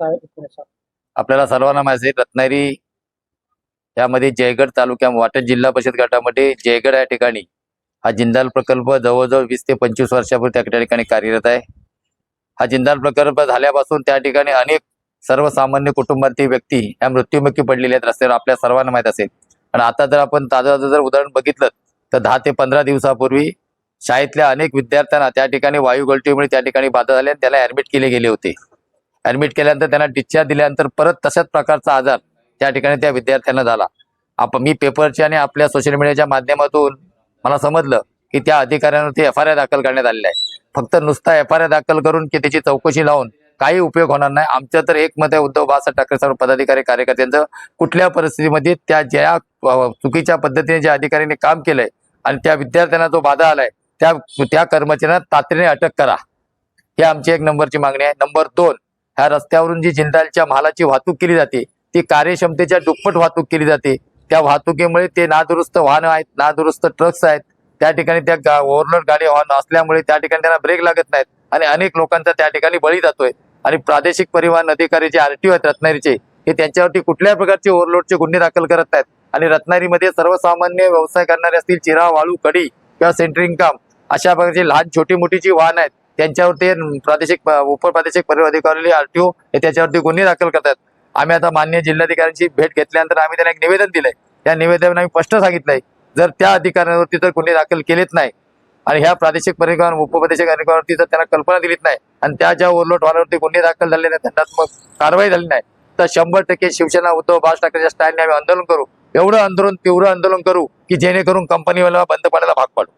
काय आपल्याला सर्वांना माहिती आहे रत्नागिरी यामध्ये जयगड तालुक्या वाटत जिल्हा परिषद गटामध्ये जयगड या ठिकाणी हा जिंदाल प्रकल्प जवळजवळ वीस ते पंचवीस वर्षापूर्वी त्या ठिकाणी कार्यरत आहे. हा जिंदाल प्रकल्प झाल्यापासून त्या ठिकाणी अनेक सर्वसामान्य कुटुंबातील व्यक्ती या मृत्युमुखी पडलेल्या आहेत रस्त्यावर आपल्या सर्वांना माहीत असेल. आणि आता जर आपण ताजं जर उदाहरण बघितलं तर दहा ते पंधरा दिवसापूर्वी शाळेतल्या अनेक विद्यार्थ्यांना त्या ठिकाणी वायू गळतीमुळे त्या ठिकाणी बाधा झाल्या आणि त्याला ऍडमिट केले गेले होते. ऍडमिट केल्यानंतर त्यांना डिस्चार्ज दिल्यानंतर परत तशाच प्रकारचा आजार त्या ठिकाणी त्या विद्यार्थ्यांना झाला. आप मी पेपरच्या आणि आपल्या सोशल मीडियाच्या माध्यमातून मला समजलं की त्या अधिकाऱ्यांवरती एफ आय दाखल करण्यात आलेला आहे. फक्त नुसता एफ आय दाखल करून की त्याची चौकशी लावून काही उपयोग होणार नाही. आमचं तर एक मत आहे उद्धव बाळासाहेब ठाकरे सर्व पदाधिकारी कार्यकर्त्यांचं कुठल्या परिस्थितीमध्ये त्या ज्या चुकीच्या पद्धतीने ज्या अधिकाऱ्यांनी काम केलंय आणि त्या विद्यार्थ्यांना जो बाधा आलाय त्या त्या कर्मचाऱ्यांना तातडीने अटक करा. ही आमची एक नंबरची मागणी आहे. नंबर दोन ह्या रस्त्यावरून जी जिंदालच्या मालाची वाहतूक केली जाते ती कार्यक्षमतेच्या दुप्पट वाहतूक केली जाते. त्या वाहतुकीमुळे ते नादुरुस्त वाहनं आहेत नादुरुस्त ट्रक्स आहेत. त्या ठिकाणी त्या ओव्हरलोड गाडी वाहन असल्यामुळे त्या ठिकाणी त्यांना ब्रेक लागत नाहीत आणि अनेक लोकांचा त्या ठिकाणी बळी जातोय. आणि प्रादेशिक परिवहन अधिकारी जे आरटीओ आहेत रत्नागिरीचे हे त्यांच्यावरती कुठल्याही प्रकारचे ओव्हरलोडचे गुन्हे दाखल करत नाहीत. आणि रत्नागिरीमध्ये सर्वसामान्य व्यवसाय करणारे असतील चिरा वाळू कडी किंवा सेंटरिंग काम अशा प्रकारची लहान छोटी मोठी जी वाहन आहेत. त्यांच्यावरती प्रादेशिक उपप्रादेशिक परिवहन अधिकारी आरटीओ हे त्याच्यावरती गुन्हे दाखल करतात. आम्ही आता मान्य जिल्हाधिकाऱ्यांची भेट घेतल्यानंतर आम्ही त्यांना एक निवेदन दिलंय. त्या निवेदनात आम्ही स्पष्ट सांगितलंय. जर त्या अधिकाऱ्यांवरती जर गुन्हे दाखल केलेच नाही. आणि ह्या प्रादेशिक परिवहन उपप्रादेशिक अधिकाऱ्यांवरती जर त्यांना कल्पना दिलीत नाही. आणि त्या ज्या ओरलोटवाल्यावरती गुन्हे दाखल झाले नाही दंडात्मक कारवाई झाली नाही. तर शंभर टक्के शिवसेना उद्धव बाळ ठाकरेच्या स्टँडने आम्ही आंदोलन करू. एवढं आंदोलन तीव्र आंदोलन करू की जेणेकरून कंपनीवाला बंद पडायला भाग पाडू.